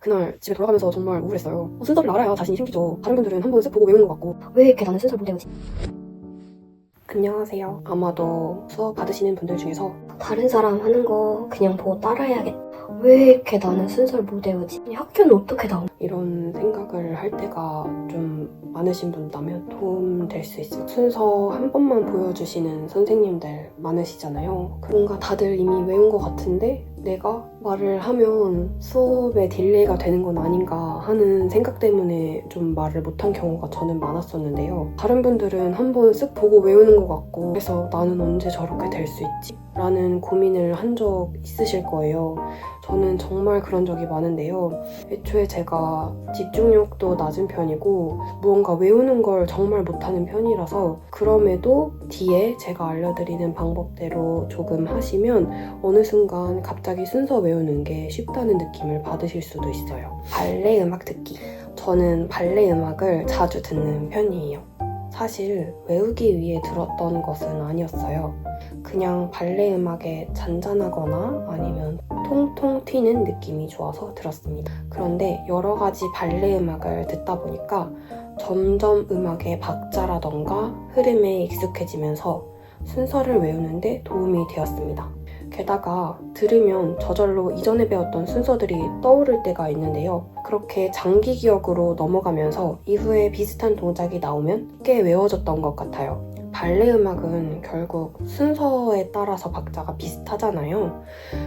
그날 집에 돌아가면서 정말 우울했어요. 어, 순서를 알아야 자신이 생기죠. 다른 분들은 한 번 쓱 보고 외우는 것 같고. 왜 이렇게 나는 순서를 못 외우지? 안녕하세요. 아마도 수업 받으시는 분들 중에서 다른 사람 하는 거 그냥 보고 따라해야겠다. 왜 이렇게 나는 순서를 못 외우지? 아니, 학교는 어떻게 나오? 이런 생각을 할 때가 좀 많으신 분다면 도움 될 수 있어요. 순서 한 번만 보여주시는 선생님들 많으시잖아요. 뭔가 다들 이미 외운 것 같은데 내가 말을 하면 수업에 딜레이가 되는 건 아닌가 하는 생각 때문에 좀 말을 못한 경우가 저는 많았었는데요. 다른 분들은 한 번 쓱 보고 외우는 것 같고 그래서 나는 언제 저렇게 될 수 있지? 라는 고민을 한 적 있으실 거예요. 저는 정말 그런 적이 많은데요. 애초에 제가 집중력도 낮은 편이고 무언가 외우는 걸 정말 못하는 편이라서 그럼에도 뒤에 제가 알려드리는 방법대로 조금 하시면 어느 순간 갑자기 순서 외우는 게 쉽다는 느낌을 받으실 수도 있어요. 발레 음악 듣기. 저는 발레 음악을 자주 듣는 편이에요. 사실 외우기 위해 들었던 것은 아니었어요. 그냥 발레 음악에 잔잔하거나 아니면 통통 튀는 느낌이 좋아서 들었습니다. 그런데 여러 가지 발레 음악을 듣다 보니까 점점 음악의 박자라던가 흐름에 익숙해지면서 순서를 외우는데 도움이 되었습니다. 게다가 들으면 저절로 이전에 배웠던 순서들이 떠오를 때가 있는데요. 그렇게 장기 기억으로 넘어가면서 이후에 비슷한 동작이 나오면 꽤 외워졌던 것 같아요. 발레 음악은 결국 순서에 따라서 박자가 비슷하잖아요.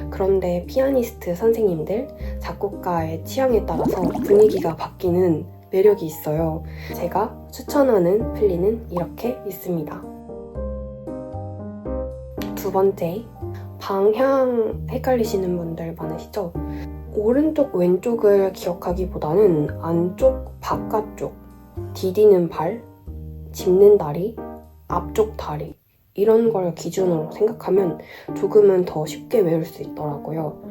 그런데 피아니스트 선생님들, 작곡가의 취향에 따라서 분위기가 바뀌는 매력이 있어요. 제가 추천하는 플리는 이렇게 있습니다. 두 번째, 방향 헷갈리시는 분들 많으시죠? 오른쪽, 왼쪽을 기억하기보다는 안쪽, 바깥쪽, 디디는 발, 짚는 다리, 앞쪽 다리 이런 걸 기준으로 생각하면 조금은 더 쉽게 외울 수 있더라고요.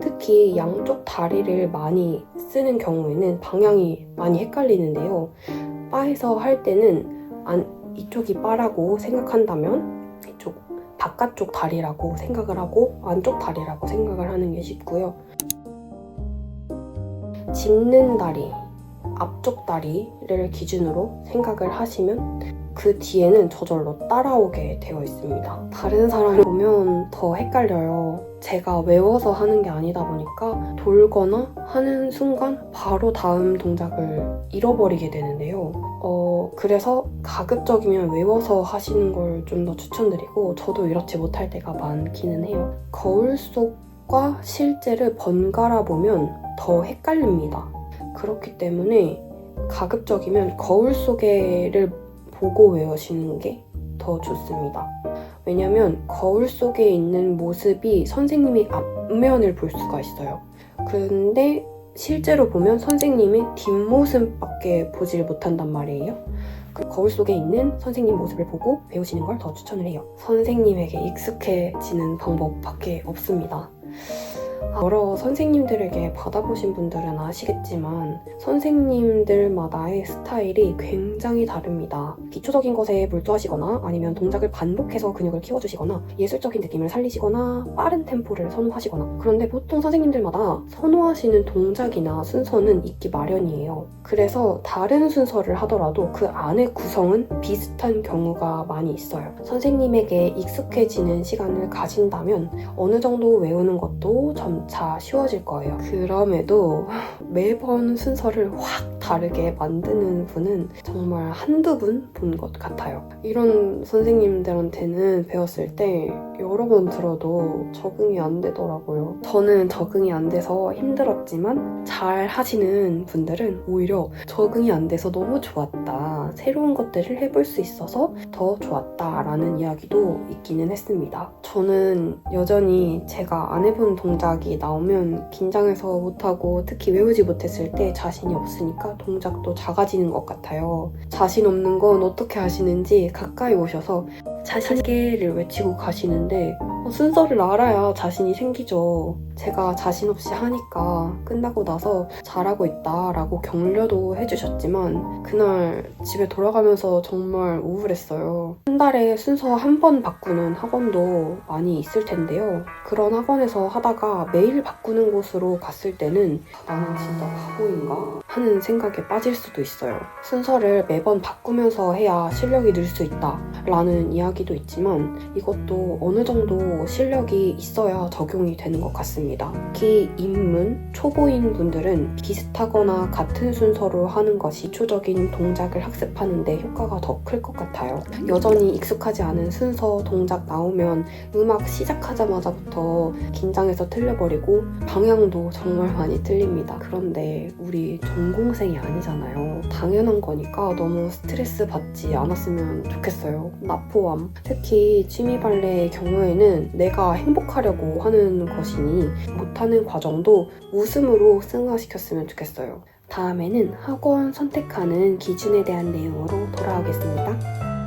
특히 양쪽 다리를 많이 쓰는 경우에는 방향이 많이 헷갈리는데요. 바에서 할 때는 안, 이쪽이 바라고 생각한다면 이쪽 바깥쪽 다리라고 생각을 하고 안쪽 다리라고 생각을 하는 게 쉽고요. 짚는 다리, 앞쪽 다리를 기준으로 생각을 하시면 그 뒤에는 저절로 따라오게 되어 있습니다. 다른 사람 보면 더 헷갈려요. 제가 외워서 하는 게 아니다 보니까 돌거나 하는 순간 바로 다음 동작을 잃어버리게 되는데요. 어, 그래서 가급적이면 외워서 하시는 걸 좀 더 추천드리고 저도 이렇지 못할 때가 많기는 해요. 거울 속과 실제를 번갈아 보면 더 헷갈립니다. 그렇기 때문에 가급적이면 거울 속에를 보고 외우시는 게 더 좋습니다. 왜냐면 거울 속에 있는 모습이 선생님의 앞면을 볼 수가 있어요. 그런데 실제로 보면 선생님의 뒷모습밖에 보질 못한단 말이에요. 그 거울 속에 있는 선생님 모습을 보고 배우시는 걸 더 추천을 해요. 선생님에게 익숙해지는 방법밖에 없습니다. 여러 선생님들에게 받아보신 분들은 아시겠지만 선생님들마다의 스타일이 굉장히 다릅니다. 기초적인 것에 몰두하시거나 아니면 동작을 반복해서 근육을 키워주시거나 예술적인 느낌을 살리시거나 빠른 템포를 선호하시거나 그런데 보통 선생님들마다 선호하시는 동작이나 순서는 있기 마련이에요. 그래서 다른 순서를 하더라도 그 안의 구성은 비슷한 경우가 많이 있어요. 선생님에게 익숙해지는 시간을 가진다면 어느 정도 외우는 것도 점차 쉬워질 거예요. 그럼에도 매번 순서를 확 다르게 만드는 분은 정말 한두 분 본 것 같아요. 이런 선생님들한테는 배웠을 때 여러 번 들어도 적응이 안 되더라고요. 저는 적응이 안 돼서 힘들었지만 잘 하시는 분들은 오히려 적응이 안 돼서 너무 좋았다. 새로운 것들을 해볼 수 있어서 더 좋았다라는 이야기도 있기는 했습니다. 저는 여전히 제가 안 해본 동작이 나오면 긴장해서 못하고 특히 외우지 못했을 때 자신이 없으니까 동작도 작아지는 것 같아요. 자신 없는 건 어떻게 하시는지 가까이 오셔서 자신있게를 외치고 가시는데 어, 순서를 알아야 자신이 생기죠. 제가 자신 없이 하니까 끝나고 나서 잘하고 있다라고 격려도 해주셨지만 그날 집에 돌아가면서 정말 우울했어요. 한 달에 순서 한 번 바꾸는 학원도 많이 있을 텐데요. 그런 학원에서 하다가 매일 바꾸는 곳으로 갔을 때는 나는 진짜 바보인가 하는 생각에 빠질 수도 있어요. 순서를 매번 바꾸면서 해야 실력이 늘 수 있다 라는 이야기도 있지만 이것도 어느 정도 실력이 있어야 적용이 되는 것 같습니다. 특히 입문, 초보인 분들은 비슷하거나 같은 순서로 하는 것이 기초적인 동작을 학습하는데 효과가 더 클 것 같아요. 여전히 익숙하지 않은 순서, 동작 나오면 음악 시작하자마자부터 긴장해서 틀려버리고 방향도 정말 많이 틀립니다. 그런데 우리 전공생이 아니잖아요. 당연한 거니까 너무 스트레스 받지 않았으면 좋겠어요. 나 포함. 특히 취미 발레의 경우에는 내가 행복하려고 하는 것이니 못하는 과정도 웃음으로 승화시켰으면 좋겠어요. 다음에는 학원 선택하는 기준에 대한 내용으로 돌아오겠습니다.